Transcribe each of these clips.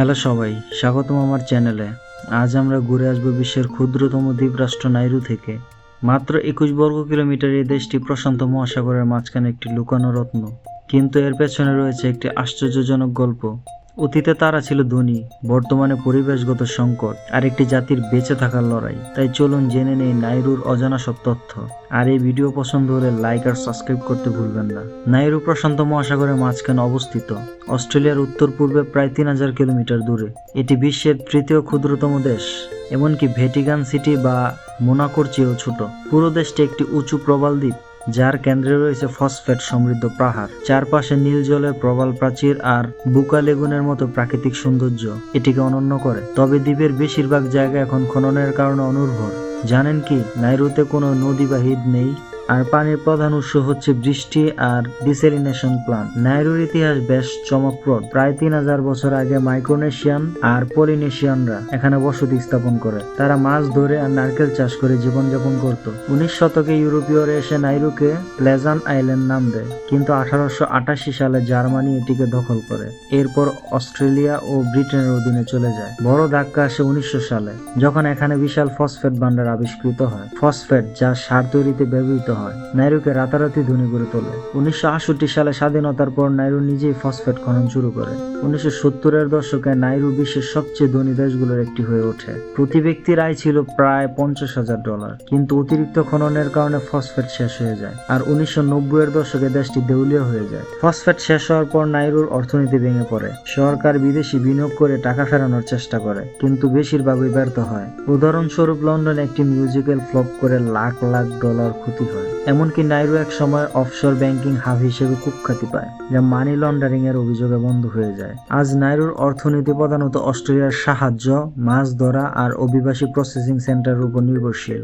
Hello সবাই, স্বাগতম আমার চ্যানেলে। আজ আমরা ঘুরে আসব বিশ্বের ক্ষুদ্রতম দ্বীপরাষ্ট্র নাইরু থেকে। মাত্র একুশ বর্গ কিলোমিটার এই দেশটি প্রশান্ত মহাসাগরের মাঝখানে একটি লুকানো রত্ন। কিন্তু এর পেছনে রয়েছে একটি আশ্চর্যজনক গল্প। অতীতে তারা ছিল ধনী, বর্তমানে পরিবেশগত সংকট, আর একটি জাতির বেঁচে থাকার লড়াই। তাই চলুন জেনে নেই নাইরুর অজানা সব তথ্য। আর এই ভিডিও পছন্দ হলে লাইক আর সাবস্ক্রাইব করতে ভুলবেন না। নাইরু প্রশান্ত মহাসাগরের মাঝখানে অবস্থিত। অস্ট্রেলিয়ার উত্তর পূর্বে প্রায় তিন হাজার কিলোমিটার দূরে। এটি বিশ্বের তৃতীয় ক্ষুদ্রতম দেশ, এমনকি ভেটিকান সিটি বা মোনাকোর চেয়েও ছোট। পুরো দেশটি একটি উঁচু প্রবাল দ্বীপ। যার কেন্দ্রে রয়েছে ফসফেট সমৃদ্ধ পাহাড়। চারপাশে নীল জলের প্রবাল প্রাচীর আর বুকা লেগুনের মতো প্রাকৃতিক সৌন্দর্য এটিকে অনন্য করে। তবে দ্বীপের বেশিরভাগ জায়গা এখন খননের কারণে অনুর্বর। জানেন কি, নাইরুতে কোনো নদী বা হ্রদ নেই? আর পানির প্রধান উৎস হচ্ছে বৃষ্টি আর ডিসেলিনেশন প্লান্ট। নাইরুর ইতিহাস বেশ চমকপ্রদ। প্রায় তিন হাজার বছর আগে মাইক্রোনেশিয়ান আর পলিনেশিয়ানরা এখানে বসতি স্থাপন করে। তারা মাছ ধরে আর নারকেল চাষ করে জীবনযাপন করত। উনিশ শতকে ইউরোপীয়রা এসে নাইরুকে প্লেজান আইল্যান্ড নাম দেয়। কিন্তু আঠারোশো আটাশি সালে জার্মানি এটিকে দখল করে। এরপর অস্ট্রেলিয়া ও ব্রিটেনের অধীনে চলে যায়। বড় ধাক্কা আসে উনিশশো সালে, যখন এখানে বিশাল ফসফেট ভান্ডার আবিষ্কৃত হয়। ফসফেট যা সার তৈরিতে ব্যবহৃত হয়। নাইরুকে রাতারাতি ধনী করে তোলে। উনিশশো আটষট্টি সালে স্বাধীনতার পর নাইরু নিজেই ফসফেট খনন শুরু করে। উনিশশো সত্তরের দশকে নাইরু বিশ্বের সবচেয়ে ধনী দেশগুলোর একটি হয়ে ওঠে। প্রতি ব্যক্তির আয় ছিল প্রায় পঞ্চাশ হাজার ডলার। কিন্তু অতিরিক্ত খননের কারণে ফসফেট শেষ হয়ে যায়। আর উনিশশো নব্বই এর দশকে দেশটি দেউলিয়া হয়ে যায়। ফসফেট শেষ হওয়ার পর নাইরুর অর্থনীতি ভেঙে পড়ে। সরকার বিদেশি বিনিয়োগ করে টাকা ফেরানোর চেষ্টা করে, কিন্তু বেশিরভাগই ব্যর্থ হয়। উদাহরণস্বরূপ লন্ডনে একটি মিউজিক্যাল ফ্লপ করে লাখ লাখ ডলার ক্ষতি হয়। এমনকি নাইরু এক সময় অফশোর ব্যাংকিং হাব হিসেবে কুখ্যাতি পায়, যা মানি লন্ডারিং এর অভিযোগে বন্ধ হয়ে যায়। আজ নাইরুর অর্থনীতি প্রধানত অস্ট্রেলিয়ার সাহায্য, মাছ ধরা আর অভিবাসী প্রসেসিং সেন্টারের উপর নির্ভরশীল।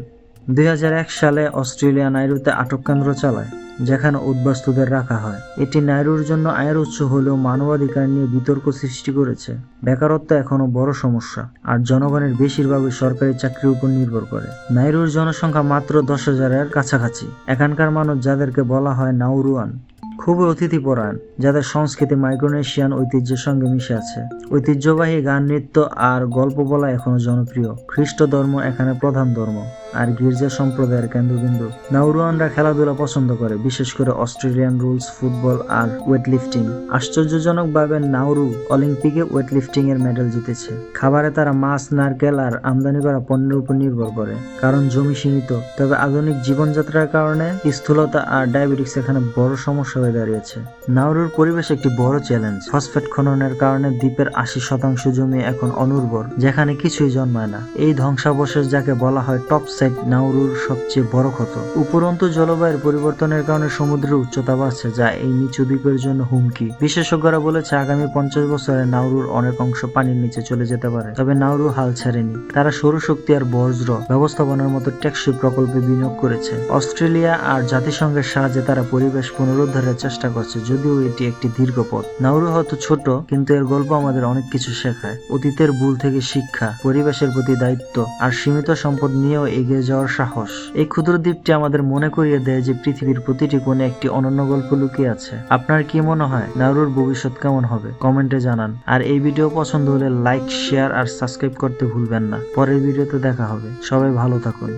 দুই হাজার এক সালে অস্ট্রেলিয়া নাইরুতে আটক কেন্দ্র চালায়, যেখানে উদ্বাস্তুদের রাখা হয়। এটি নাইরুর জন্য আয়ের উৎস হলেও মানবাধিকার নিয়ে বিতর্ক সৃষ্টি করেছে। বেকারত্ব এখনও বড় সমস্যা, আর জনগণের বেশিরভাগই সরকারি চাকরির উপর নির্ভর করে। নাইরুর জনসংখ্যা মাত্র দশ হাজারের কাছাকাছি। এখানকার মানুষ যাদেরকে বলা হয় নাউরুয়ান। খুবই অতিথিপরায়ণ যাদের সংস্কৃতি মাইক্রোনেশিয়ান ঐতিহ্যের সঙ্গে মিশে আছে। ঐতিহ্যবাহী গান, নৃত্য আর গল্প বলা এখনও জনপ্রিয়। খ্রিস্ট ধর্ম এখানে প্রধান ধর্ম, আর গির্জা সম্প্রদায়ের কেন্দ্রবিন্দু। নাউরুয়ানরা খেলাধুলা পছন্দ করে, বিশেষ করে অস্ট্রেলিয়ান রুলস, ফুটবল আর ওয়েট লিফটিং আশ্চর্যজনকভাবে নাউরু অলিম্পিকে ওয়েট লিফটিং এর মেডেল জিতেছে। খাবারে তারা মাছ, নারকেল আর আমদানি করা পণ্যের উপর নির্ভর করে, কারণ জমি সীমিত। তবে আধুনিক জীবনযাত্রার কারণে স্থূলতা আর ডায়াবেটিক্স এখানে বড় সমস্যা হয়ে দাঁড়িয়েছে। নাউরুর পরিবেশ একটি বড় চ্যালেঞ্জ ফসফেট খননের কারণে দ্বীপের আশি শতাংশ জমি এখন অনুর্বর, যেখানে কিছুই জন্মায় না। এই ধ্বংসাবশেষ যাকে বলা হয় টপ সাইড নাউরুর সবচেয়ে বড় ক্ষত। উপরন্তু জলবায়ুর পরিবর্তনের কারণে সমুদ্রের উচ্চতা বাড়ছে, যা এই নিচু দ্বীপের জন্য হুমকি। বিশেষজ্ঞরা বলেছে, আগামী পঞ্চাশ বছরে নাউরুর অনেক অংশ পানির নিচে চলে যেতে পারে, তবে নাউরু হাল ছাড়েনি। তারা সৌরশক্তি আর বজ্র ব্যবস্থাপনার মতো টেকসই প্রকল্পে বিনিয়োগ করেছে। অস্ট্রেলিয়া আর জাতিসংঘের সাহায্যে তারা পরিবেশ পুনরুদ্ধারের চেষ্টা করছে, যদিও এটি একটি দীর্ঘ পথ। নাউরু হয়তো ছোট, কিন্তু এর গল্প আমাদের অনেক কিছু শেখায়। অতীতের ভুল থেকে শিক্ষা, পরিবেশের প্রতি দায়িত্ব, আর সীমিত সম্পদ নিয়েও এগিয়ে যাওয়ার সাহস। এই ক্ষুদ্র দ্বীপটি আমাদের মনে করিয়ে দেয় যে পৃথিবীর প্রতিটি কোণে একটি অনন্য গল্প লুকিয়ে আছে। আপনার কি মনে হয় নাউরুর ভবিষ্যৎ কেমন হবে? কমেন্টে জানান। আর এই ভিডিও পছন্দ হলে লাইক, শেয়ার, আর সাবস্ক্রাইব করতে ভুলবেন না। পরের ভিডিওতে দেখা হবে। সবাই ভালো থাকুন।